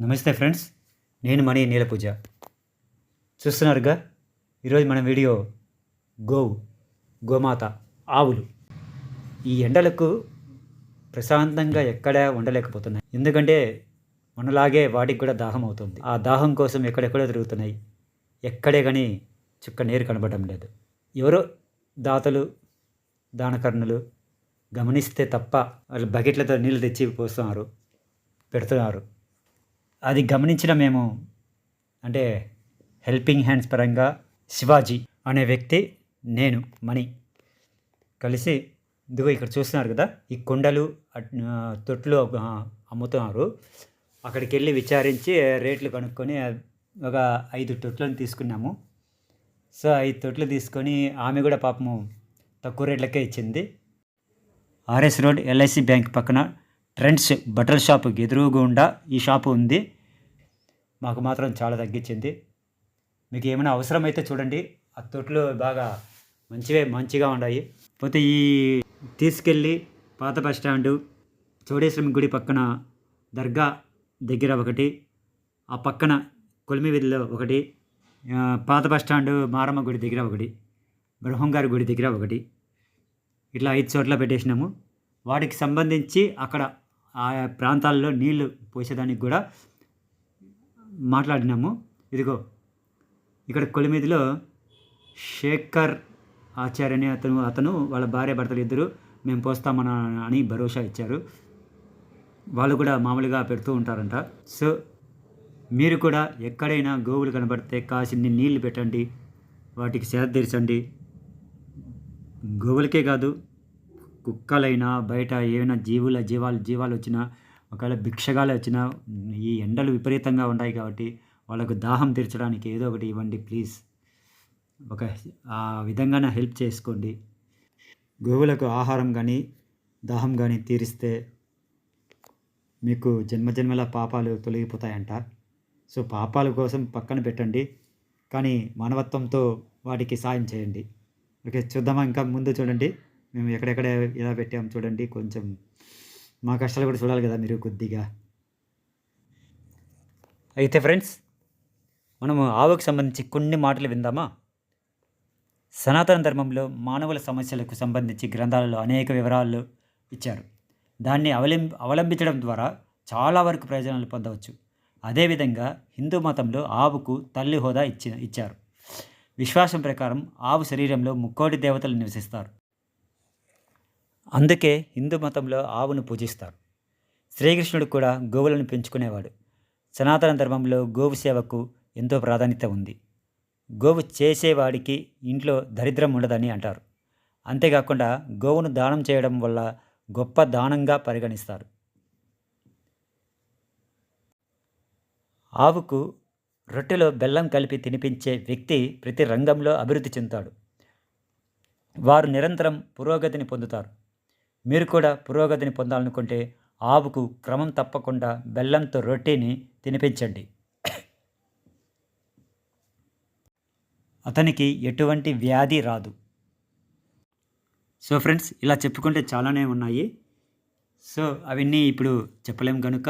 నమస్తే ఫ్రెండ్స్ నేను మణి నీలపూజ. చూస్తున్నారుగా? ఈరోజు మన వీడియో గోవు గోమాత ఆవులు. ఈ ఎండలకు ప్రశాంతంగా ఎక్కడా ఉండలేకపోతున్నాయి. ఎందుకంటే మనలాగే వాటికి కూడా దాహం అవుతుంది. ఆ దాహం కోసం ఎక్కడెక్కడో తిరుగుతున్నాయి. ఎక్కడే కానీ చుక్క నీరు కనబడడం లేదు. ఎవరో దాతలు దానకర్ణులు గమనిస్తే తప్ప వాళ్ళు బకెట్లతో నీళ్ళు తెచ్చి పోస్తున్నారు పెడుతున్నారు. అది గమనించిన మేము అంటే హెల్పింగ్ హ్యాండ్స్ పరంగా శివాజీ అనే వ్యక్తి నేను మణి కలిసి ఇదిగో ఇక్కడ చూస్తున్నారు కదా ఈ కొండలు తొట్లు అమ్ముతున్నారు. అక్కడికి వెళ్ళి విచారించి రేట్లు కనుక్కొని ఒక ఐదు తొట్లను తీసుకున్నాము. సో ఐదు తొట్లు తీసుకొని ఆమె కూడా పాపము తక్కువ రేట్లకే ఇచ్చింది. ఆర్ఎస్ రోడ్ ఎల్ఐసి బ్యాంక్ పక్కన ట్రెండ్స్ బట్టల షాప్ ఎదురుగుండా ఈ షాపు ఉంది. మాకు మాత్రం చాలా తగ్గించింది. మీకు ఏమైనా అవసరమైతే చూడండి. ఆ తొట్లు బాగా మంచివే మంచిగా ఉన్నాయి పోతే ఈ తీసుకెళ్ళి పాత బస్ స్టాండు చౌడేశ్వరం గుడి పక్కన దర్గా దగ్గర ఒకటి ఆ పక్కన కొలిమి వీధిలో ఒకటి పాత బస్ స్టాండ్ మారమ్మ గుడి దగ్గర ఒకటి బ్రహ్మంగారి గుడి దగ్గర ఒకటి. ఇట్లా ఐదు చోట్ల పెట్టేసినాము. వాటికి సంబంధించి అక్కడ ఆయా ప్రాంతాల్లో నీళ్ళు పోసేదానికి కూడా మాట్లాడినాము. ఇదిగో ఇక్కడ కొలిమిదిలో శేఖర్ ఆచార్య అనే అతను అతను వాళ్ళ భార్య భర్తలు ఇద్దరు మేము పోస్తామన అని భరోసా ఇచ్చారు. వాళ్ళు కూడా మామూలుగా పెడుతూ ఉంటారంట. సో మీరు కూడా ఎక్కడైనా గోవులు కనబడితే కాసిన్ని నీళ్ళు పెట్టండి. వాటికి సేద తీర్చండి. గోవులకే కాదు కుక్కలైనా బయట ఏమైనా జీవుల జీవాలు జీవాలు వచ్చినా ఒకవేళ భిక్షగాలు వచ్చినా ఈ ఎండలు విపరీతంగా ఉన్నాయి కాబట్టి వాళ్ళకు దాహం తీర్చడానికి ఏదో ఒకటి ఇవ్వండి ప్లీజ్. ఒక ఆ విధంగానే హెల్ప్ చేసుకోండి. గోవులకు ఆహారం కానీ దాహం కానీ తీరిస్తే మీకు జన్మజన్మల పాపాలు తొలగిపోతాయంట. సో పాపాల కోసం పక్కన పెట్టండి. కానీ మానవత్వంతో వాటికి సాయం చేయండి. ఓకే చూద్దామా ఇంకా ముందు చూడండి. మేము ఎక్కడెక్కడ ఎలా పెట్టాము చూడండి. కొంచెం మా కష్టాలు కూడా చూడాలి కదా మీరు కొద్దిగా. అయితే ఫ్రెండ్స్ మనము ఆవుకు సంబంధించి కొన్ని మాటలు విందామా? సనాతన ధర్మంలో మానవుల సమస్యలకు సంబంధించి గ్రంథాలలో అనేక వివరాలు ఇచ్చారు. దాన్ని అవలం అవలంబించడం ద్వారా చాలా వరకు ప్రయోజనాలు పొందవచ్చు. అదేవిధంగా హిందూ మతంలో ఆవుకు తల్లి హోదా ఇచ్చి ఇచ్చారు. విశ్వాసం ప్రకారం ఆవు శరీరంలో ముక్కోటి దేవతలు నివసిస్తారు. అందుకే హిందూ మతంలో ఆవును పూజిస్తారు. శ్రీకృష్ణుడు కూడా గోవులను పెంచుకునేవాడు. సనాతన ధర్మంలో గోవు సేవకు ఎంతో ప్రాధాన్యత ఉంది. గోవు చేసేవాడికి ఇంట్లో దరిద్రం ఉండదని అంటారు. అంతేకాకుండా గోవును దానం చేయడం వల్ల గొప్ప దానంగా పరిగణిస్తారు. ఆవుకు రొట్టెలో బెల్లం కలిపి తినిపించే వ్యక్తి ప్రతి రంగంలో అభివృద్ధి చెందుతాడు. వారు నిరంతరం పురోగతిని పొందుతారు. మీరు కూడా పురోగతిని పొందాలనుకుంటే ఆవుకు క్రమం తప్పకుండా బెల్లంతో రొట్టెని తినిపించండి. అతనికి ఎటువంటి వ్యాధి రాదు. సో ఫ్రెండ్స్ ఇలా చెప్పుకుంటే చాలానే ఉన్నాయి. సో అవన్నీ ఇప్పుడు చెప్పలేం కనుక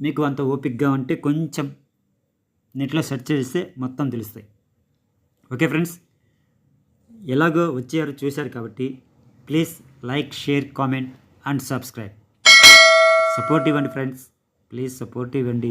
మీకు అంత ఓపిక్గా ఉంటే కొంచెం నెట్లో సెర్చ్ చేస్తే మొత్తం తెలుస్తాయి. ఓకే ఫ్రెండ్స్ ఎలాగో వచ్చారు చూశారు కాబట్టి please like share comment and subscribe. Support ఇవ్వండి ఫ్రెండ్స్. ప్లీజ్ సపోర్ట్ ఇవ్వండి